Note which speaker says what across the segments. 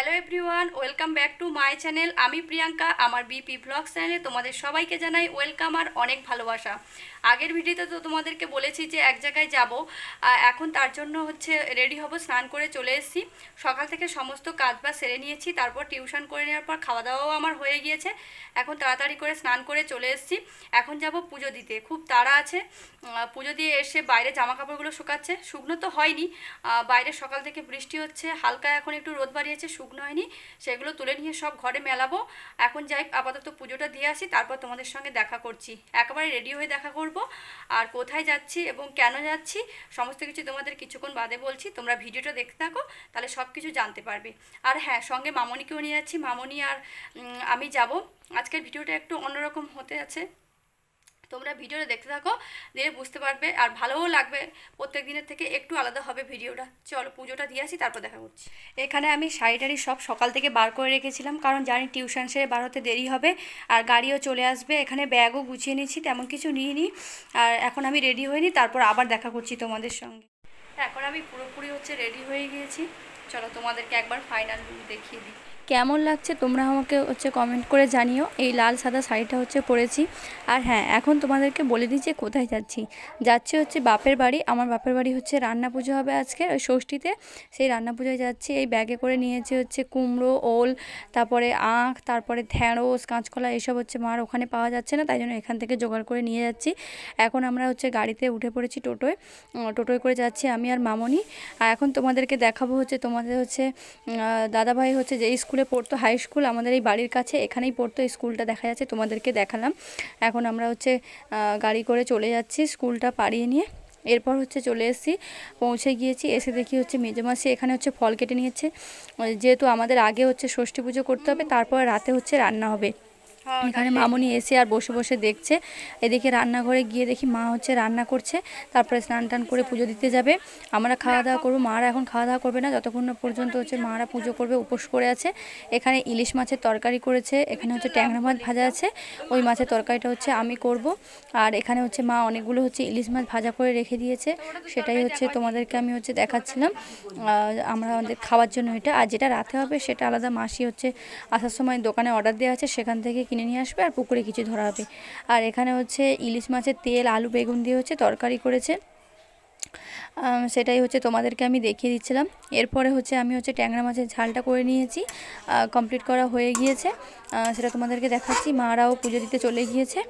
Speaker 1: Hello everyone, welcome back to my channel. আমি প্রিয়াঙ্কা, আমার BP blog চ্যানেলে তোমাদের সবাইকে জানাই ওয়েলকাম আর অনেক ভালোবাসা। আগের ভিডিওতে তো তোমাদেরকে বলেছি যে এক জায়গায় যাব এখন তার জন্য হচ্ছে রেডি হব, স্নান করে চলে এসেছি। সকাল থেকে সমস্ত কাজ বাজ সেরে নিয়েছি, তারপর টিউশন করে নেওয়ার পর খাওয়া দাওয়াও আমার হয়ে গিয়েছে। এখন তাড়াতাড়ি করে স্নান করে চলে এসেছি। এখন যাব পুজো দিতে। খুব তাড়া আছে পুজো দিয়ে এসে বাইরে জামা কাপড়গুলো শুকাচ্ছে। শুকনো তো হয়নি বাইরে সকাল থেকে বৃষ্টি হচ্ছে, হালকা এখন একটু রোদ বাড়িয়েছে শুকনো হয়নি, সেগুলো তুলে নিয়ে সব ঘরে মেলাবো। এখন যাই, আপাতত পুজোটা দিয়ে আসি, তারপর তোমাদের সঙ্গে দেখা করছি। একেবারে রেডি হয়ে দেখা করব। আর কোথায় যাচ্ছি এবং কেন যাচ্ছি, সমস্ত কিছু তোমাদের কিছুক্ষণ বাদে বলছি। তোমরা ভিডিওটা দেখতে থাকো, তাহলে সব কিছু জানতে পারবে। আর হ্যাঁ সঙ্গে মামনিকেও নিয়ে যাচ্ছি। মামনি আর আমি যাব। আজকের ভিডিওটা একটু অন্যরকম হতে আছে। তোমরা ভিডিওটা দেখতে থাকো দিয়ে বুঝতে পারবে আর ভালোও লাগবে। প্রত্যেক দিনের থেকে একটু আলাদা হবে ভিডিওটা। চলো পুজোটা দিয়ে আসি তারপর দেখা করছি। এখানে আমি শাড়ি টাড়ি সব সকাল থেকে বার করে রেখেছিলাম কারণ জানি টিউশন সেরে বার হতে দেরি হবে আর গাড়িও চলে আসবে। এখানে ব্যাগও গুছিয়ে নিয়েছি তেমন কিছু নিয়ে নিই আর এখন আমি রেডি হইনি তারপর আবার দেখা করছি তোমাদের সঙ্গে। এখন আমি পুরোপুরি হচ্ছে রেডি হয়ে গিয়েছি। চলো তোমাদেরকে একবার ফাইনাল লুক দেখিয়ে দিই। কেমন লাগছে তোমরা আমাকে হচ্ছে কমেন্ট করে জানিও। এই লাল সাদা শাড়িটা হচ্ছে পরেছি। আর হ্যাঁ এখন তোমাদেরকে বলে দিই যে কোথায় যাচ্ছি। যাচ্ছি হচ্ছে বাপের বাড়ি। আমার বাপের বাড়ি হচ্ছে রান্না পুজো হবে আজকে, ওই ষষ্ঠীতে। সেই রান্না পুজোয় যাচ্ছি। এই ব্যাগে করে নিয়েছি হচ্ছে কুমড়ো, ওল, তারপরে আখ, তারপরে ঢ্যাঁড়স কাঁচকলা, এসব হচ্ছে মার ওখানে পাওয়া যাচ্ছে না, তাই জন্য এখান থেকে জোগাড় করে নিয়ে যাচ্ছি। এখন আমরা হচ্ছে গাড়িতে উঠে পড়েছি টোটোয়। টোটোয় করে যাচ্ছি আমি আর মামনি। আর এখন তোমাদেরকে দেখাবো হচ্ছে তোমাদের হচ্ছে দাদাভাই হচ্ছে যে স্কুলে পড়তো হাই স্কুল আমাদের এই বাড়ির কাছে, এখানেই পড়তো স্কুলটা দেখা যাচ্ছে, তোমাদেরকে দেখালাম। এখন আমরা হচ্ছে গাড়ি করে চলে যাচ্ছি, স্কুলটা পাড়িয়ে নিয়ে। এরপর হচ্ছে চলে এসেছি, পৌঁছে গিয়েছি, এসে দেখি হচ্ছে মেজমাসি এখানে হচ্ছে ফল কেটে নিয়েছে। যেহেতু আমাদের আগে হচ্ছে ষষ্ঠী পুজো করতে হবে, তারপর রাতে হচ্ছে রান্না হবে। এখানে মামনি এসে আর বসে বসে দেখছে। এদিকে রান্নাঘরে গিয়ে দেখি মা হচ্ছে রান্না করছে। তারপরে স্নান টান করে পুজো দিতে যাবে। আমরা খাওয়া দাওয়া করব। মারা এখন খাওয়া দাওয়া করবে না। যতক্ষণ না পর্যন্ত হচ্ছে মারা পুজো করবে উপোস করে আছে। এখানে ইলিশ মাছের তরকারি করেছে। এখানে হচ্ছে ট্যাংরা মাছ ভাজা আছে। ওই মাছের তরকারিটা হচ্ছে আমি করব। আর এখানে হচ্ছে মা অনেকগুলো হচ্ছে ইলিশ মাছ ভাজা করে রেখে দিয়েছে। সেটাই হচ্ছে তোমাদেরকে আমি হচ্ছে দেখাচ্ছিলাম। আমরা আমাদের খাওয়ার জন্য এটা। আর যেটা রাতে হবে সেটা আলাদা মাসি হচ্ছে আসার সময় দোকানে অর্ডার দেওয়া আছে। সেখান থেকে কিনে নিয়ে আসবে আর পুকুরে কিছু ধরা হবে। আর এখানে হচ্ছে ইলিশ মাছের তেল, আলু, বেগুন দিয়ে হচ্ছে তরকারি করেছে। সেটাই হচ্ছে তোমাদেরকে আমি দেখিয়ে দিচ্ছিলাম। এরপরে হচ্ছে আমি হচ্ছে ট্যাংরা মাছের ঝালটা করে নিয়েছি। কমপ্লিট করা হয়ে গিয়েছে। সেটা তোমাদেরকে দেখাচ্ছি। মারাও পুজো দিতে চলে গিয়েছে।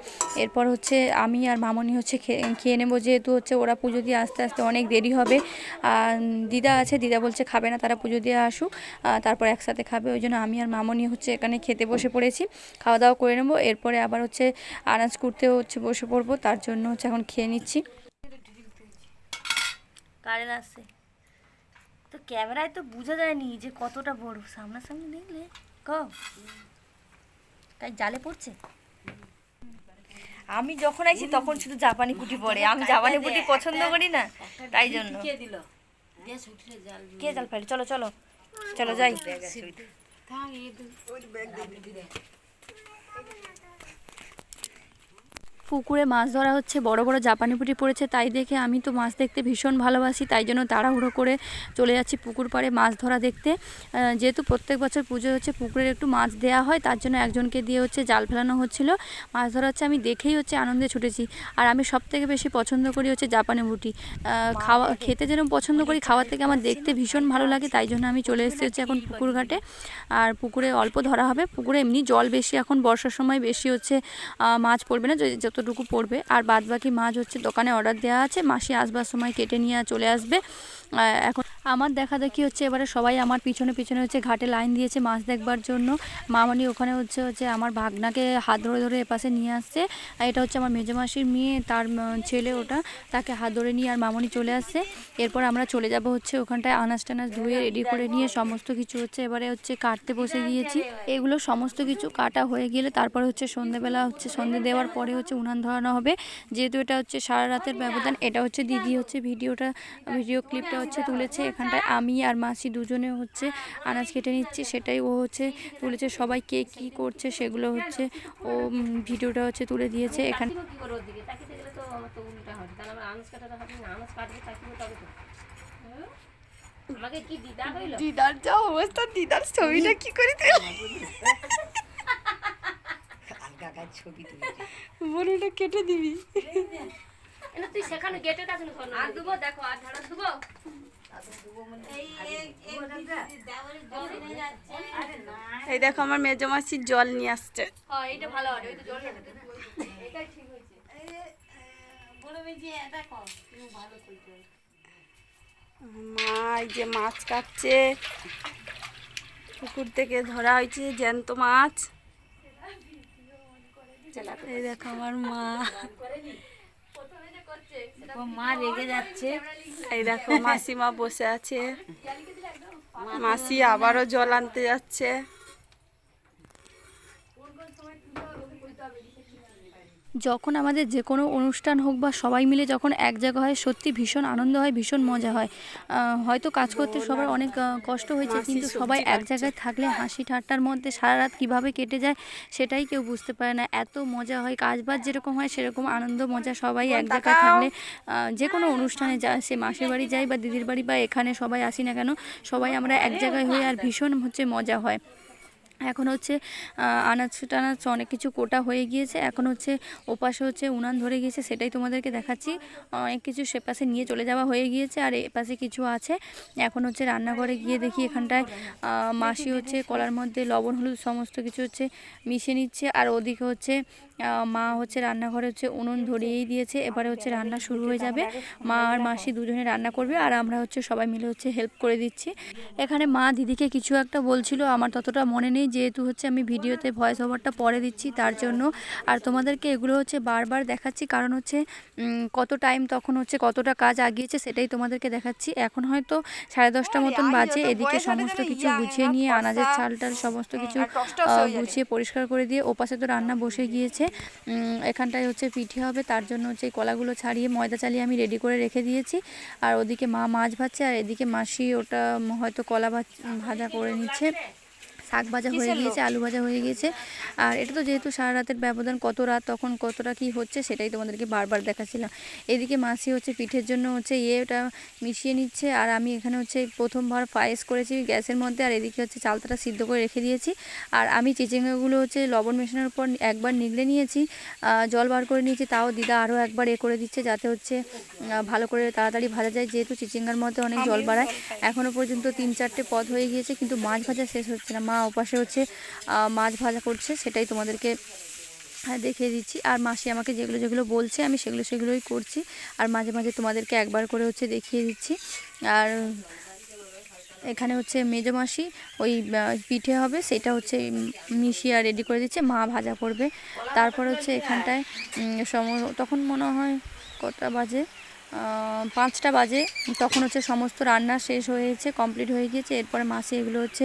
Speaker 1: এরপর হচ্ছে আমি আর মামনি হচ্ছে খেয়ে নেব যেহেতু হচ্ছে ওরা পুজো দিয়ে আস্তে আস্তে অনেক দেরি হবে। দিদা আছে, দিদা বলছে খাবে না, তারা পুজো দিয়ে আসুক। তারপর একসাথে খাবে, ওই জন্য আমি আর মামনি হচ্ছে এখানে খেতে বসে পড়েছি। খাওয়া দাওয়া করে নেব। এরপরে আবার হচ্ছে আনাজ করতেও হচ্ছে বসে পড়ব, তার জন্য হচ্ছে এখন খেয়ে নিচ্ছি।
Speaker 2: কারেন্ট আসছে তো ক্যামেরায় তো বোঝা যায়নি যে কতটা বড়। সামনাসামনি দেখলে ক? তাই জালে পড়ছে? আমি যখন আইছি তখন শুধু জাপানি পুঁটি পড়ে আমি জাপানি পুঁটি পছন্দ করি না তাই জন্য। কে জাল ফেলে? চলো চলো। চলো যাই।
Speaker 1: পুকুরে মাছ ধরা হচ্ছে বড় বড় জাপানি পুঁটি পড়েছে তাই দেখে আমি তো মাছ দেখতে ভীষণ ভালোবাসি তাই জন্য তাড়াহুড়ো করে চলে যাচ্ছি পুকুর পাড়ে মাছ ধরা দেখতে। যেহেতু প্রত্যেক বছর পুজো হচ্ছে পুকুরের একটু মাছ দেওয়া হয় তার জন্য একজনকে দিয়ে হচ্ছে জাল ফেলানো হচ্ছিল। মাছ ধরা হচ্ছে আমি দেখেই হচ্ছে আনন্দে ছুটেছি। আর আমি সব থেকে বেশি পছন্দ করি হচ্ছে জাপানি আহ, খাওয়া খেতে যেরকম পছন্দ করি খাওয়ার থেকে আমার দেখতে ভীষণ ভালো লাগে তাই জন্য আমি চলে এসেছি হচ্ছে এখন পুকুর ঘাটে। আর পুকুরে অল্প ধরা হবে পুকুরে এমনি জল বেশি এখন বর্ষার সময় বেশি হচ্ছে মাছ পড়বে না যে- যতটুকু পড়বে। আর বাদ বাকি মাছ হচ্ছে দোকানে অর্ডার দেওয়া আছে। মাসি আসবার সময় কেটে নিয়ে চলে আসবে। এখন আমার দেখা দেখি হচ্ছে এবারে সবাই আমার পিছনে পিছনে হচ্ছে ঘাটে লাইন দিয়েছে মাছ দেখবার জন্য। মামনি ওখানে হচ্ছে হচ্ছে আমার ভাগনাকে হাত ধরে ধরে এপাশে নিয়ে আসছে। এটা হচ্ছে আমার মেজো মাসির মেয়ে, তার ছেলে ওটা, তাকে হাত ধরে নিয়ে আর মামনি চলে আসছে। এরপর আমরা চলে যাব হচ্ছে ওখানটায় আনাজ টানাজ ধুয়ে রেডি করে নিয়ে সমস্ত কিছু হচ্ছে এবারে হচ্ছে কাটতে বসে গিয়েছি। এগুলো সমস্ত কিছু কাটা হয়ে গেলে তারপরে হচ্ছে সন্ধেবেলা হচ্ছে, সন্ধে দেওয়ার পরে হচ্ছে উনান ধরানো হবে। যেহেতু এটা হচ্ছে সারা রাতের ব্যবধান, এটা হচ্ছে দিদি হচ্ছে ভিডিওটা, ভিডিও ক্লিপটা হচ্ছে তুলেছে এখানটায়। আমি আর মাসি দুজনে হচ্ছে আনাজ কেটে নিচ্ছি সেটাই ও হচ্ছে তুলেছে। সবাই কে কী করছে সেগুলো হচ্ছে ও ভিডিওটা হচ্ছে তুলে দিয়েছে এখানে
Speaker 2: আমাকে কি দিদা হইল?
Speaker 1: দিদার যা অবস্থা দিদার ছবিটা কি করে
Speaker 3: ছবি
Speaker 1: বলুটা কেটে দিবি।
Speaker 2: এনে তুই সেখানে গেটের কাছে না আর দেবো দেখো আর ধারা দেবো
Speaker 1: এই দেখো আমার মেজো মাসির জল নিয়ে আসছে।
Speaker 2: হ্যাঁ ভালো হবে ওই তো জল এটাই ঠিক হয়েছে।
Speaker 1: মা এই যে মাছ কাটছে। পুকুর থেকে ধরা হয়েছে জ্যান্ত মাছ। এই দেখো আমার মা।
Speaker 2: মা রেগে যাচ্ছে।
Speaker 1: এই দেখো মাসিমা বসে আছে। মাসি আবারও জল আনতে যাচ্ছে। যখন আমাদের যে কোনো অনুষ্ঠান হোক বা সবাই মিলে যখন এক জায়গা হয় সত্যি ভীষণ আনন্দ হয় ভীষণ মজা হয়। হয়তো কাজ করতে সবার অনেক কষ্ট হয়েছে কিন্তু সবাই এক জায়গায় থাকলে হাসি ঠাট্টার মধ্যে সারা রাত কীভাবে কেটে যায় সেটাই কেউ বুঝতে পারে না। এত মজা হয় কাজ বাজ যেরকম হয় সেরকম আনন্দ মজা সবাই এক জায়গায় থাকলে যে কোনো অনুষ্ঠানে যা সে মাসির বাড়ি যাই বা দিদির বাড়ি বা এখানে সবাই আসি না কেন সবাই আমরা এক জায়গায় হয়ে আর ভীষণ হচ্ছে মজা হয়। এখন হচ্ছে আনাজ টানাজ অনেক কিছু কোটা হয়ে গিয়েছে। এখন হচ্ছে ওপাশে হচ্ছে উনান ধরে গিয়েছে, সেটাই তোমাদেরকে দেখাচ্ছি। অনেক কিছু সে পাশে নিয়ে চলে যাওয়া হয়ে গিয়েছে আর এপাশে পাশে কিছু আছে। এখন হচ্ছে রান্নাঘরে গিয়ে দেখি এখানটায় মাসি হচ্ছে কলার মধ্যে লবণ, হলুদ সমস্ত কিছু হচ্ছে মিশিয়ে নিচ্ছে। আর ওদিকে হচ্ছে মা হচ্ছে রান্নাঘরে হচ্ছে উনুন ধরিয়েই দিয়েছে এবারে হচ্ছে রান্না শুরু হয়ে যাবে। মা আর মাসি দুজনে রান্না করবে আর আমরা হচ্ছে সবাই মিলে হচ্ছে হেল্প করে দিচ্ছি। এখানে মা দিদিকে কিছু একটা বলছিল আমার ততটা মনে নেই যেহেতু হচ্ছে আমি ভিডিওতে ভয়েস ওভারটা পরে দিচ্ছি তার জন্য। আর তোমাদেরকে এগুলো হচ্ছে বারবার দেখাচ্ছি কারণ হচ্ছে কত টাইম তখন হচ্ছে কতটা কাজ আগিয়েছে সেটাই তোমাদেরকে দেখাচ্ছি। এখন হয়তো সাড়ে দশটা মতন বাজে এদিকে সমস্ত কিছু গুছিয়ে নিয়ে আনাজের চাল টাল সমস্ত কিছু গুছিয়ে পরিষ্কার করে দিয়ে ওপাশে তো রান্না বসে গিয়েছে। এখানটায় হচ্ছে পিঠে হবে, তার জন্য হচ্ছে এই কলাগুলো ছাড়িয়ে ময়দা চালিয়ে আমি রেডি করে রেখে দিয়েছি। আর ওদিকে মা মাছ ভাজছে, আর এদিকে মাসি ওটা হয়তো কলা ভাজ- ভাজা করে নিচ্ছে। শাক ভাজা হয়ে গিয়েছে আলু ভাজা হয়ে গিয়েছে। আর এটা তো যেহেতু সারা রাতের ব্যবধান কত রাত তখন কতটা কি হচ্ছে সেটাই তোমাদেরকে বারবার দেখাচ্ছিলাম। এদিকে মাসি হচ্ছে পিঠের জন্য হচ্ছে ইয়ে ওটা মিশিয়ে নিচ্ছে আর আমি এখানে হচ্ছে প্রথমবার পায়েস করেছি গ্যাসের মধ্যে আর এদিকে হচ্ছে চালতাটা সিদ্ধ করে রেখে দিয়েছি। আর আমি চিচিঙ্গাগুলো হচ্ছে লবণ মেশানোর পর একবার নিগড়ে নিয়েছি জল বার করে নিয়েছি তাও দিদা আরও একবার এ করে দিচ্ছে যাতে হচ্ছে ভালো করে তাড়াতাড়ি ভাজা যায়। যেহেতু চিচিঙ্গার মধ্যে অনেক জল বাড়ায় এখনও পর্যন্ত তিন চারটে পদ হয়ে গিয়েছে কিন্তু মাছ ভাজা শেষ হচ্ছে না। মা ওপাশে হচ্ছে মাছ ভাজা করছে, সেটাই তোমাদেরকে হ্যাঁ দেখিয়ে দিচ্ছি। আর মাসি আমাকে যেগুলো যেগুলো বলছে, আমি সেগুলো, সেগুলোই করছি। আর মাঝে মাঝে তোমাদেরকে একবার করে হচ্ছে দেখিয়ে দিচ্ছি। আর এখানে হচ্ছে মেজো মাসি, ওই পিঠে হবে, সেটা হচ্ছে মিশিয়ে রেডি করে দিচ্ছে, মা ভাজা করবে। তারপর হচ্ছে এখানটায় সম তখন মনে হয় কটা বাজে? পাঁচটা বাজে। তখন হচ্ছে সমস্ত রান্না শেষ হয়েছে কমপ্লিট হয়ে গিয়েছে। এরপরে মাসি এগুলো হচ্ছে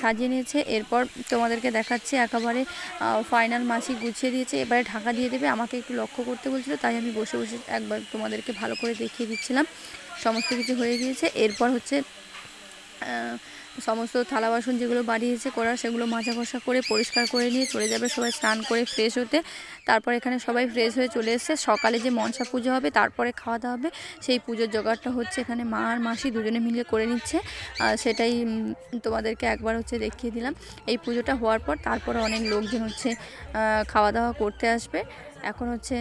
Speaker 1: সাজিয়ে নিয়েছে। এরপর তোমাদেরকে দেখাচ্ছে একেবারে ফাইনাল মাসি গুছিয়ে দিয়েছে। এবারে ঢাকা দিয়ে দেবে। আমাকে একটু লক্ষ্য করতে বলছিল, তাই আমি বসে বসে একবার তোমাদেরকে ভালো করে দেখিয়ে দিচ্ছিলাম। সমস্ত কিছু হয়ে গিয়েছে। এরপর হচ্ছে সমস্ত থালা বাসন যেগুলো বাড়িয়েছে করা সেগুলো মাজা ঘষা করে পরিষ্কার করে নিয়ে চলে যাবে। সবাই স্নান করে ফ্রেশ হতে। তারপর এখানে সবাই ফ্রেশ হয়ে চলে এসেছে। সকালে যে মনসা পুজো হবে, তারপরে খাওয়া দাওয়া হবে। সেই পুজোর জোগাড়টা হচ্ছে এখানে মা আর মাসি দুজনে মিলে করে নিচ্ছে। সেটাই তোমাদেরকে একবার হচ্ছে দেখিয়ে দিলাম। এই পুজোটা হওয়ার পর তারপরে অনেক লোকজন হচ্ছে খাওয়া দাওয়া করতে আসবে। এখন হচ্ছে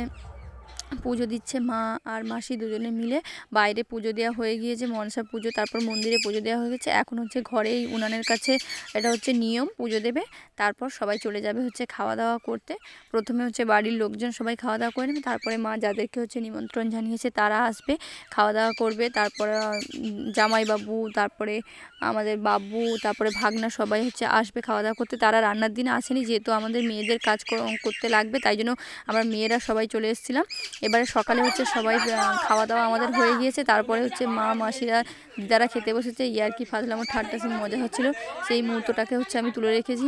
Speaker 1: পুজো দিচ্ছে মা আর মাসি দুজনে মিলে। বাইরে পুজো দেওয়া হয়ে গিয়েছে, মনসা পুজো, তারপর মন্দিরে পুজো দেওয়া হয়ে গেছে। এখন হচ্ছে ঘরেই উনানের কাছে এটা হচ্ছে নিয়ম, পুজো দেবে, তারপর সবাই চলে যাবে হচ্ছে খাওয়া দাওয়া করতে। প্রথমে হচ্ছে বাড়ির লোকজন সবাই খাওয়া দাওয়া করে নেবে, তারপরে মা যাদেরকে হচ্ছে নিমন্ত্রণ জানিয়েছে তারা আসবে খাওয়া দাওয়া করবে, তারপরে জামাইবাবু, তারপরে আমাদের বাবু, তারপরে ভাগনা সবাই হচ্ছে আসবে খাওয়া দাওয়া করতে। তারা রান্নার দিন আসেনি, যেহেতু আমাদের মেয়েদের কাজ কর- করতে লাগবে, তাই জন্য আমরা মেয়েরা সবাই চলে এসেছিলাম। এবারে সকালে হচ্ছে সবাই খাওয়া দাওয়া আমাদের হয়ে গিয়েছে। তারপরে হচ্ছে মা, মাসিরা, দিদারা খেতে বসেছে। ইয়ার কি ফাজলামো, ঠাট্টা মজা হচ্ছিল। সেই মুহূর্তটাকে হচ্ছে আমি তুলে রেখেছি।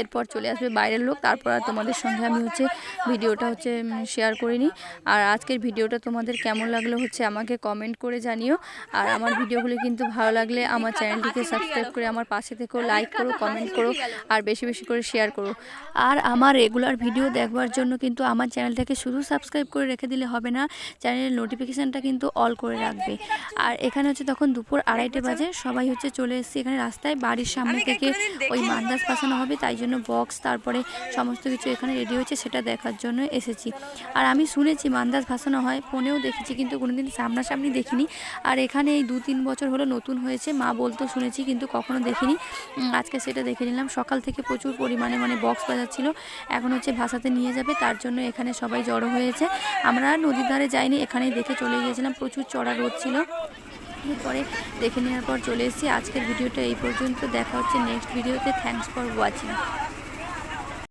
Speaker 1: এরপর চলে আসবে বাইরের লোক। তারপর আর তোমাদের সঙ্গে আমি হচ্ছে ভিডিওটা হচ্ছে শেয়ার করিনি। আর আজকের ভিডিওটা তোমাদের কেমন লাগল হচ্ছে আমাকে কমেন্ট করে জানিও। আর আমার ভিডিওগুলো কিন্তু ভালো লাগলে আমার চ্যানেলটিকে সাবস্ক্রাইব করে আমার পাশে থেকেও লাইক করো কমেন্ট করো আর বেশি বেশি করে শেয়ার করো। আর আমার রেগুলার ভিডিও দেখবার জন্য কিন্তু আমার চ্যানেলটাকে শুধু সাবস্ক্রাইব করে রেখে দিলে হবে না চ্যানেলের নোটিফিকেশানটা কিন্তু অল করে রাখবে। আর এখানে হচ্ছে তখন দুপুর আড়াইটে বাজে সবাই হচ্ছে চলে এসেছে এখানে রাস্তায় বাড়ির সামনে থেকে ওই মান্দাজ পাসানো হবে। তাই জন্য বক্স, তারপরে সমস্ত কিছু এখানে রেডি হয়েছে, সেটা দেখার জন্য এসেছি। আর আমি শুনেছি মান্দাজ ভাসানো হয়, ফোনেও দেখেছি, কিন্তু কোনোদিন সামনাসামনি দেখিনি। আর এখানে এই দু তিন বছর হলো নতুন হয়েছে, মা বলতো শুনেছি, কিন্তু কখনো দেখিনি। আজকে সেটা দেখে নিলাম। সকাল থেকে প্রচুর পরিমাণে মানে বক্স বাজাচ্ছিল। এখন হচ্ছে ভাসাতে নিয়ে যাবে, তার জন্য এখানে সবাই জড়ো হয়েছে। আমরা নদীর ধারে যাইনি, এখানেই দেখে চলে গিয়েছিলাম। প্রচুর চড়া রোদ ছিল। এরপরে দেখে নেওয়ার পর চলে এসেছি। আজকের ভিডিওটা এই পর্যন্ত। দেখা হচ্ছে নেক্সট ভিডিওতে থ্যাংকস ফর ওয়াচিং